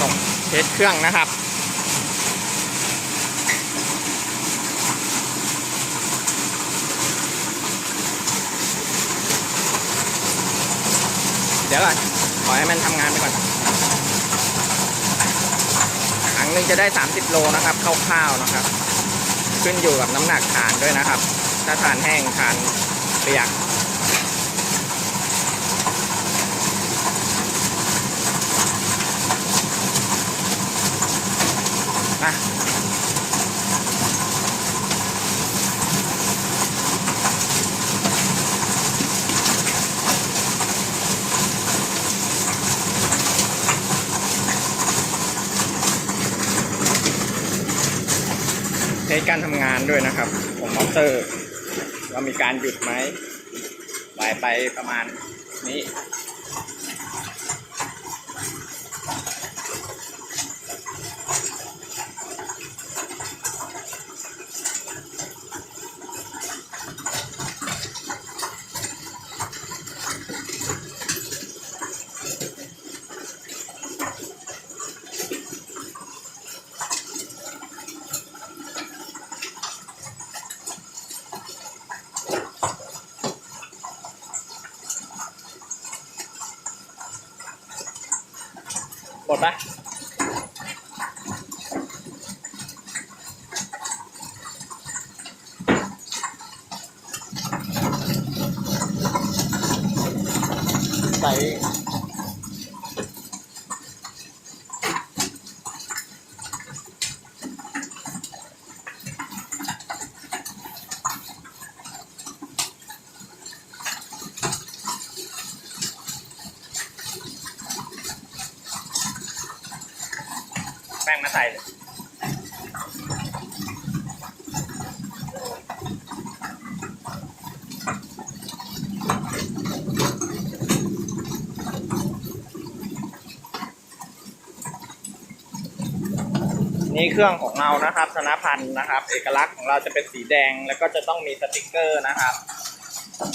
ส่งเทสเครื่องนะครับ เดี๋ยวก่อนขอให้มันทำงานไปก่อนถังหนึ่งจะได้ 30 โลนะครับคร่าวๆนะครับ ขึ้นอยู่กับน้ำหนักฐานด้วยนะครับ ถ้าฐานแห้งฐานเปียก เทสการทำงานด้วยนะครับ ของมอเตอร์ว่ามีการหยุดไหมไหลไปประมาณนี้ หมด แป้งมาใส่เลยนี่เครื่องของเรานะครับธนพันธ์นะครับ เอกลักษณ์ของเราจะเป็นสีแดงแล้วก็จะต้องมีสติกเกอร์นะครับ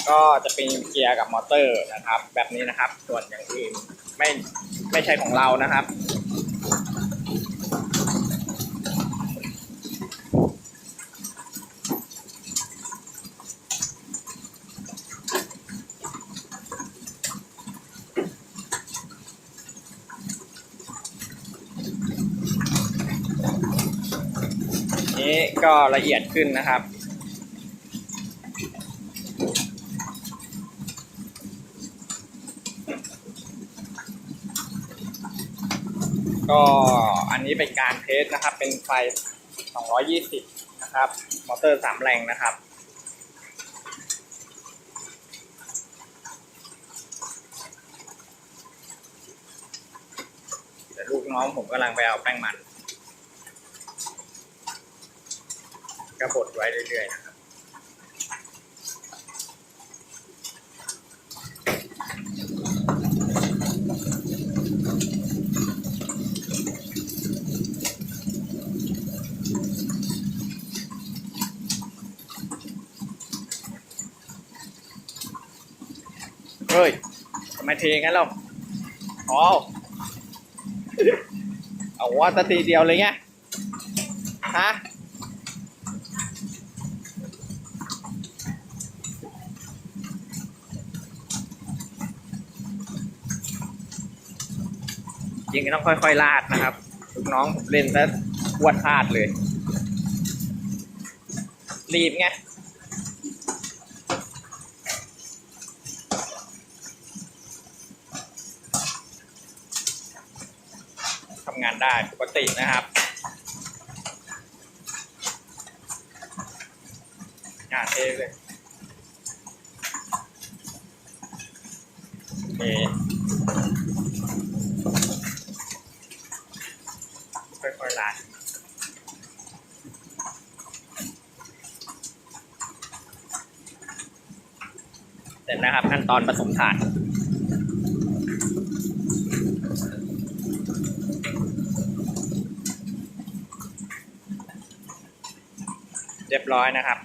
ก็จะเป็นเกียร์กับมอเตอร์นะครับ แบบนี้นะครับ ส่วนอย่างอื่นไม่ไม่ใช่ของเรานะครับ นี้ก็ละเอียดขึ้นนะครับ ก็อันนี้เป็นการเทสนะครับ เป็นไฟ 220 นะครับ มอเตอร์3แรงนะครับเดี๋ยวลูกน้องผมกำลังไปเอาแป้งมัน ก็บดไว้เรื่อยๆนะครับเฮ้ยทำไมเทงั้นเราอ๋อเอาว่าตะตีเดียวเลยไงฮะ ริงๆต้องค่อยๆลาดนะครับลูกน้องผมเล่นซะปวดพลาดเลย รีบไงทำงานได้ปกตินะครับงานเทเลยโอเค ค่อยๆลาด็จนะครับ ขั้นตอนผสมถ่านเรียบร้อยนะครับ